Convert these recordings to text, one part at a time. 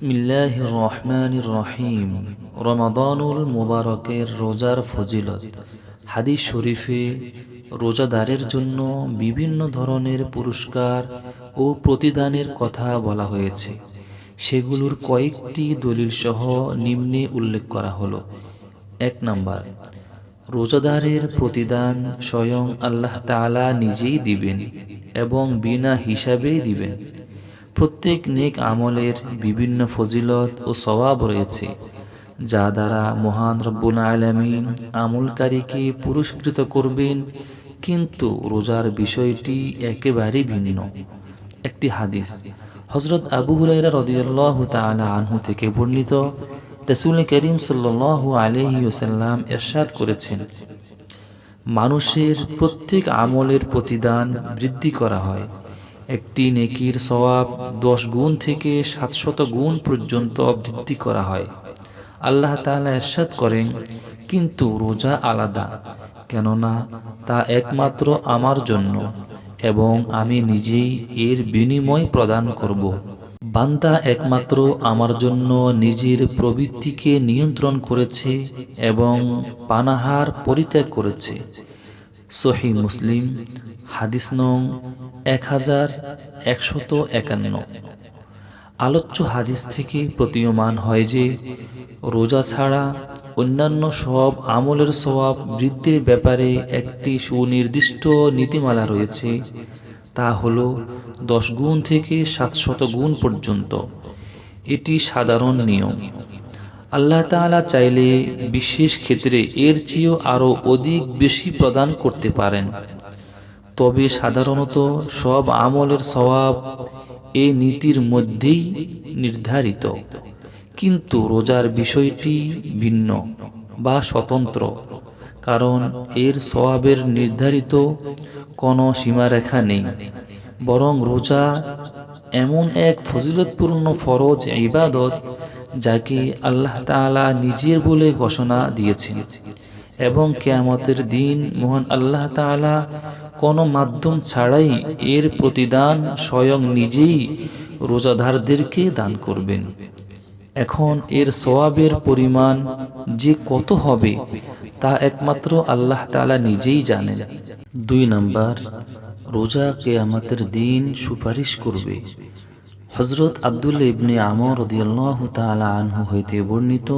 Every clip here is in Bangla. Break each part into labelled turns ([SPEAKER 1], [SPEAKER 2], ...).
[SPEAKER 1] বিসমিল্লাহ রহমান রহিম। রমাদানুল মুবারকের রোজার ফজিলত। হাদিস শরীফে রোজাদারের জন্য বিভিন্ন ধরনের পুরস্কার ও প্রতিদানের কথা বলা হয়েছে। সেগুলোর কয়েকটি দলিল সহ নিম্নে উল্লেখ করা হলো। এক নাম্বার, রোজাদারের প্রতিদান স্বয়ং আল্লাহ তাআলা নিজেই দিবেন এবং বিনা হিসাবেই দিবেন। প্রত্যেক নেক আমলের বিভিন্ন ফজিলত ও স্বভাব রয়েছে, যা দ্বারা মহান রব্বুল আলমিন আমলকারীকে পুরস্কৃত করবেন, কিন্তু রোজার বিষয়টি একেবারেই ভিন্ন। একটি হাদিস হজরত আবু হুরাইরা রদিয়াল্লাহু তাআলা আনহু থেকে বর্ণিত, রসুল করিম সাল্লাল্লাহু আলাইহি ওয়াসাল্লাম এরশাদ করেছেন, মানুষের প্রত্যেক আমলের প্রতিদান বৃদ্ধি করা হয়। একটি নেকির সওয়াব দশ গুণ থেকে সাতশত গুণ পর্যন্ত বৃদ্ধি করা হয়। আল্লাহ তাআলা এরশাদ করেন, কিন্তু রোজা আলাদা, কেননা তা একমাত্র আমার জন্য এবং আমি নিজেই এর বিনিময় প্রদান করব। বান্দা একমাত্র আমার জন্য নিজের প্রবৃত্তিকে নিয়ন্ত্রণ করেছে এবং পানাহার পরিত্যাগ করেছে। সহি মুসলিম হাদিস নং এক হাজার একশত একান্ন। আলোচ্য হাদিস থেকে প্রতীয়মান হয় যে, রোজা ছাড়া অন্যান্য সব আমলের স্বভাব বৃদ্ধির ব্যাপারে একটি সুনির্দিষ্ট নীতিমালা রয়েছে। তা হল দশ গুণ থেকে সাতশত গুণ পর্যন্ত। এটি সাধারণ নিয়ম। আল্লাহ তাআলা চাইলে বিশেষ ক্ষেত্রে এর চেয়েও আরও অধিক বেশি প্রদান করতে পারেন। তবে সাধারণত সব আমলের স্বভাব এ নীতির মধ্যেই নির্ধারিত। কিন্তু রোজার বিষয়টি ভিন্ন বা স্বতন্ত্র, কারণ এর স্বভাবের নির্ধারিত কোনো সীমারেখা নেই। বরং রোজা এমন এক ফজিলতপূর্ণ ফরজ ইবাদত যাকে আল্লাহ তাআলা নিজের বলে ঘোষণা দিয়েছেন। এবং কেয়ামতের দিন মোহন আল্লাহ তাআলা কোনো মাধ্যম ছাড়াই এর প্রতিদান স্বয়ং নিজেই রোজাদারদেরকে দান করবেন। এখন এর সোয়াবের পরিমাণ যে কত হবে, তা একমাত্র আল্লাহ তাআলা নিজেই জানেন। দুই নাম্বার, রোজা কেয়ামতের দিন সুপারিশ করবে। হজরত আবদুল্লা ইবনে আমর তালা আনহু হইতে বর্ণিত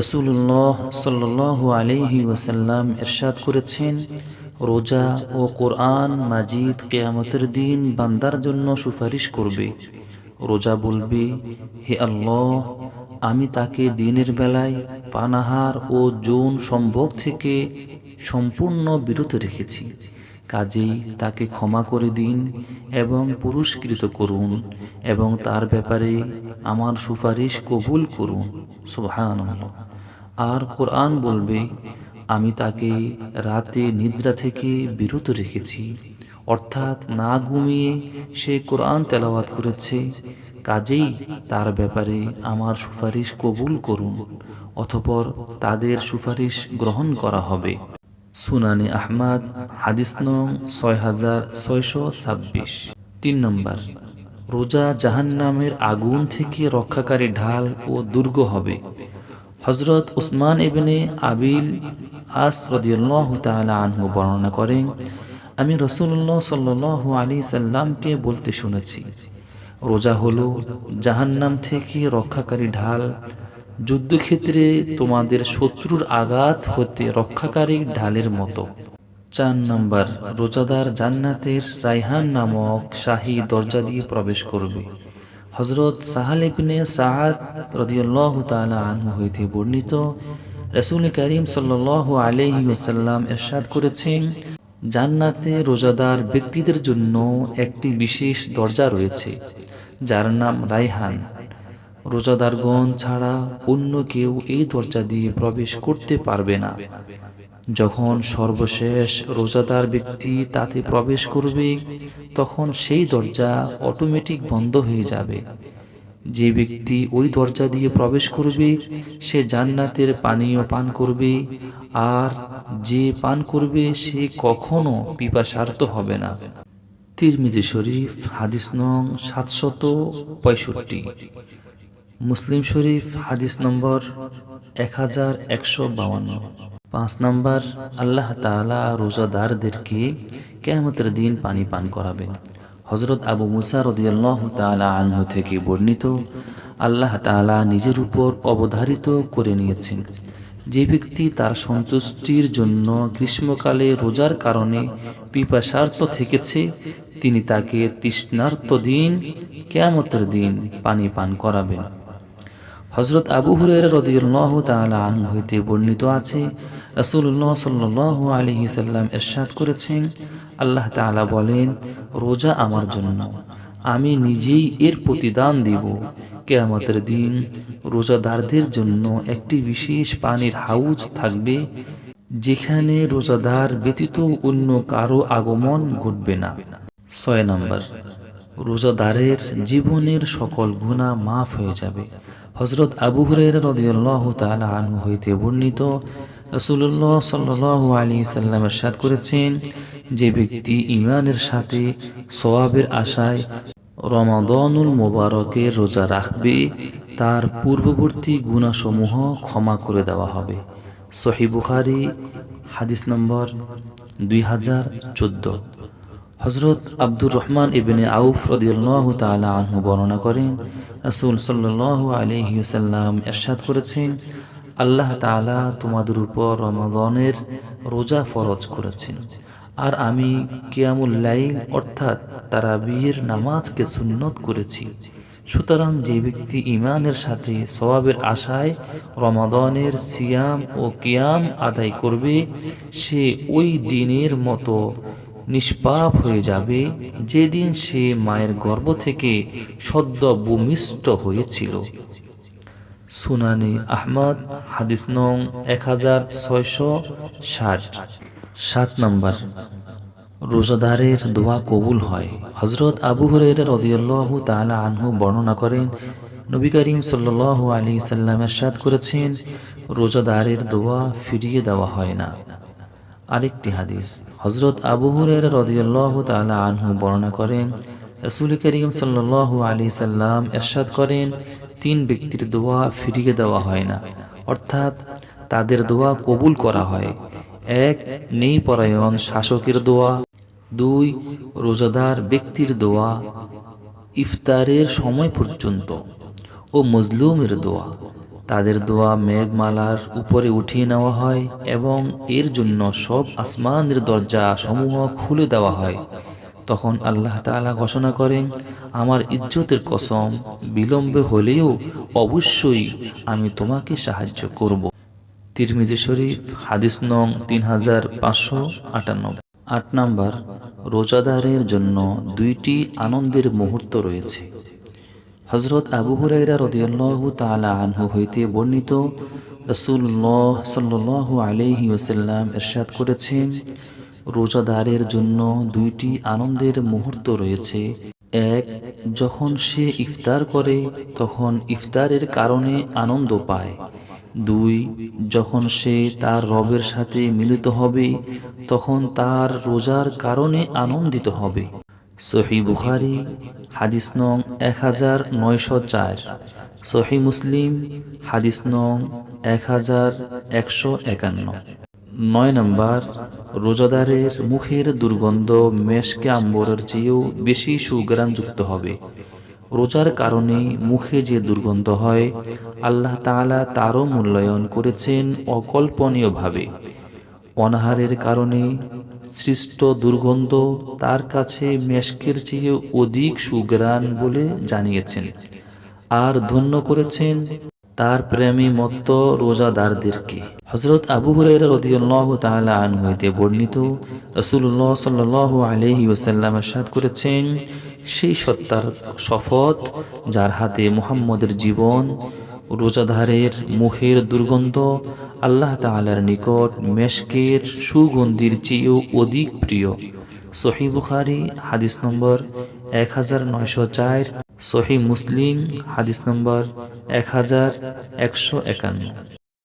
[SPEAKER 1] রসুল্লাহ সাল্লাল্লাহু আলাইহি ওয়াসাল্লাম এরশাদ করেছেন রোজা ও কোরআন মাজিদ কেয়ামতের দিন বান্দার জন্য সুপারিশ করবে। রোজা বলবে, হে আল্লাহ, আমি তাকে দিনের বেলায় পানাহার ও যৌন সম্ভোগ থেকে সম্পূর্ণ বিরত রেখেছি। কাজেই তাকে ক্ষমা করে দিন এবং পুরস্কৃত করুন এবং তার ব্যাপারে আমার সুপারিশ কবুল করুন। সুবহান আর কোরআন বলবে আমি তাকে রাতে নিদ্রা থেকে বিরত রেখেছি। অর্থাৎ না ঘুমিয়ে সে কোরআন তেলাওয়াত করেছে। কাজেই তার ব্যাপারে আমার সুপারিশ কবুল করুন অথপর তাদের সুপারিশ গ্রহণ করা হবে। সুনানি আহমাদ, হাদিস নং ছয় হাজার ছয়শো ছাব্বিশ। তিন নম্বর, রোজা জাহান্নামের আগুন থেকে রক্ষাকারী ঢাল ও দুর্গ হবে। হজরত উসমান ইবনে আবিল আস রদিয়াল্লাহ তাআলা আনহু বর্ণনা করেন, আমি রসুল্লাহ সাল্লাহ আলী সাল্লামকে বলতে শুনেছি, রোজা হলো জাহান্নাম থেকে রক্ষাকারী ঢাল। যুদ্ধক্ষেত্রে তোমাদের শত্রুর আঘাত হতে রক্ষাকারী ঢালের মতো। চার নম্বর, রোজাদার জান্নাতের রাইহান নামক শাহী দরজা দিয়ে প্রবেশ করবে। হজরত সাহাল ইবনে সাহাদ রদিয়াল্লাহ তাআলা আনহু হইতে বর্ণিত রসুল করিম সাল্লাহ আলহি ওসাল্লাম এরশাদ করেছেন, জান্নাতে রোজাদার ব্যক্তিদের জন্য একটি বিশেষ দরজা রয়েছে, যার নাম রাইহান রোজাদারগণ ছাড়া অন্য কেউ এই দরজা দিয়ে প্রবেশ করতে পারবে না। যখন সর্বশেষ রোজাদার ব্যক্তি তাতে প্রবেশ করবে, তখন সেই দরজা অটোমেটিক বন্ধ হয়ে যাবে। যে ব্যক্তি ওই দরজা দিয়ে প্রবেশ করবে, সে জান্নাতের পানীয় পান করবে, আর যে পান করবে, সে কখনো পিপাসার্ত হবে না। তিরমিজি শরীফ, হাদিস নং সাতশত পঁয়ষট্টি। মুসলিম শরীফ, হাদিস নম্বর এক হাজার একশো বাউান্ন। পাঁচ নম্বর, আল্লাহ তাআলা রোজাদারদেরকে কেয়ামতের দিন পানি পান করাবেন। হজরত আবু মুসা রদিয়াল্লাহ আনহু থেকে বর্ণিত, আল্লাহ তালা নিজের উপর অবধারিত করে নিয়েছেন। যে ব্যক্তি তার সন্তুষ্টির জন্য গ্রীষ্মকালে রোজার কারণে পিপাসার্থ থেকেছে, তিনি তাকে তৃষ্ণার্ত দিন, কেয়ামতের দিন পানি পান করাবেন। হজরত আবু হুরের হইতে বর্ণিত আছে, রাসূলুল্লাহ সাল্লাল্লাহু আলাইহি সাল্লাম ইরশাদ করেছেন, আল্লাহ তাআলা বলেন, রোজা আমার জন্য, আমি নিজেই এর প্রতিদান দিব। কেয়ামতের দিন রোজাদারদের জন্য একটি বিশেষ পানির হাউজ থাকবে, যেখানে রোজাদার ব্যতীত অন্য কারও আগমন ঘটবে না। ছয় নম্বর রোজাদারের জীবনের সকল গুণা মাফ হয়ে যাবে। হজরত আবু তাআলা হইতে বর্ণিত রাসূলুল্লাহ সাল্লাল্লাহু আলাইহি সাল্লাম ইরশাদ করেছেন, যে ব্যক্তি ইমানের সাথে সওয়াবের আশায় রমাদনুল মোবারকের রোজা রাখবে, তার পূর্ববর্তী গুণাসমূহ ক্ষমা করে দেওয়া হবে। সহি বুখারি, হাদিস নম্বর দুই হাজার চোদ্দ। হজরত আব্দুর রহমান ইবনে আউফ রদিয়াল্লাহ তাআলা আনহু বর্ণনা করেন, রাসূল সাল্লাল্লাহু আলাইহি এরশাদ করেছেন, আল্লাহ তাআলা তোমাদের উপর রমাদনের রোজা ফরজ করেছেন। আর আমি কিয়ামুল অর্থাৎ তারাবির নামাজকে সুন্নত করেছি। সুতরাং যে ব্যক্তি ইমানের সাথে সওয়াবের আশায় রমাদনের সিয়াম ও কিয়াম আদায় করবে, সে ওই দিনের মতো নিষ্পাপ হয়ে যাবে যেদিন সে মায়ের গর্ভ থেকে সদ্য ভূমিষ্ঠ হয়েছিল। সুনানি আহমদ, হাদিস নং এক হাজার সাত নম্বর। রোজাদারের দোয়া কবুল হয়। হজরত আবু হরের রদিয়াল্লাহু তাআলা আনহু বর্ণনা করেন, নবী করিম সাল্লাল্লাহু আলী সাল্লামের এরশাদ করেছেন, রোজাদারের দোয়া ফিরিয়ে দেওয়া হয় না। আরেকটি হাদিস। হজরত আবু হুরের রদিয়াল্লাহু তাআলা আনহু বর্ণনা করেন, রাসূল করিম সাল্লাল্লাহু আলী সাল্লাম এরশাদ করেন, তিন ব্যক্তির দোয়া ফিরিয়ে দেওয়া হয় না। অর্থাৎ তাদের দোয়া কবুল করা হয়। এক নেই পরায়ণ শাসকের দোয়া। দুই, রোজাদার ব্যক্তির দোয়া। ইফতারের সময় পর্যন্ত। ও মজলুমের দোয়া। তাদের দোয়া মেঘমালার উপরে উঠিয়ে নেওয়া হয় এবং এর জন্য সব আসমানের দরজা সমূহ খুলে দেওয়া হয়। তখন আল্লাহ তাআলা ঘোষণা করেন, আমার ইজ্জতের কসম, বিলম্বে হলেও অবশ্যই আমি তোমাকে সাহায্য করব। তিরমিজি শরীফ, হাদিস নং তিন হাজার পাঁচশো আটানব্বই। আট নম্বর, রোজাদারের জন্য দুইটি আনন্দের মুহূর্ত রয়েছে। হজরত আবু হুরাইরা রদিয়াল্লাহু তাআলা আনহু হইতে বর্ণিত রাসূলুল্লাহ সাল্লাল্লাহু আলাইহি ওয়াসাল্লাম ইরশাদ করেছেন, রোজাদারের জন্য দুইটি আনন্দের মুহূর্ত রয়েছে। এক, যখন সে ইফতার করে, তখন ইফতারের কারণে আনন্দ পায়। দুই, যখন সে তার রবের সাথে মিলিত হবে, তখন তার রোজার কারণে আনন্দিত হবে। সহি বুখারি হাদিস নং এক হাজার নয়শো চার। সহি মুসলিম, হাদিস নং এক হাজার একশো একান্ন। নয় নম্বর, রোজাদারের মুখের দুর্গন্ধ মেশকে আম্বরের চেয়েও বেশি সুগ্রাণযুক্ত হবে। রোজার কারণে মুখে যে দুর্গন্ধ হয়, আল্লাহ তাআলা তারও মূল্যায়ন করেছেন অকল্পনীয়ভাবে। অনাহারের কারণে সৃষ্ট দুর্গন্ধ তার কাছে মেশকের চেয়ে অধিক সুগ্রাণ বলে জানিয়েছেন আর ধন্য করেছেন তার প্রেমী মত্ত রোজাদারদেরকে হজরত আবু হুরাইরা রাদিয়াল্লাহু তাআলা আনহু হইতে বর্ণিত রাসূলুল্লাহ সাল্লাল্লাহু আলাইহি ওয়াসাল্লাম ارشاد করেছেন সেই সত্তার শপথ যার হাতে মুহাম্মদের জীবন রোজাধারের মুখের দুর্গন্ধ আল্লাহ তালার নিকট মেশকের সুগন্ধির চেয়েও অধিক প্রিয়। সহি বুখারি, হাদিস নম্বর এক হাজার নয়শো চার। সহি মুসলিম, হাদিস নম্বর এক হাজার একশো একান্ন।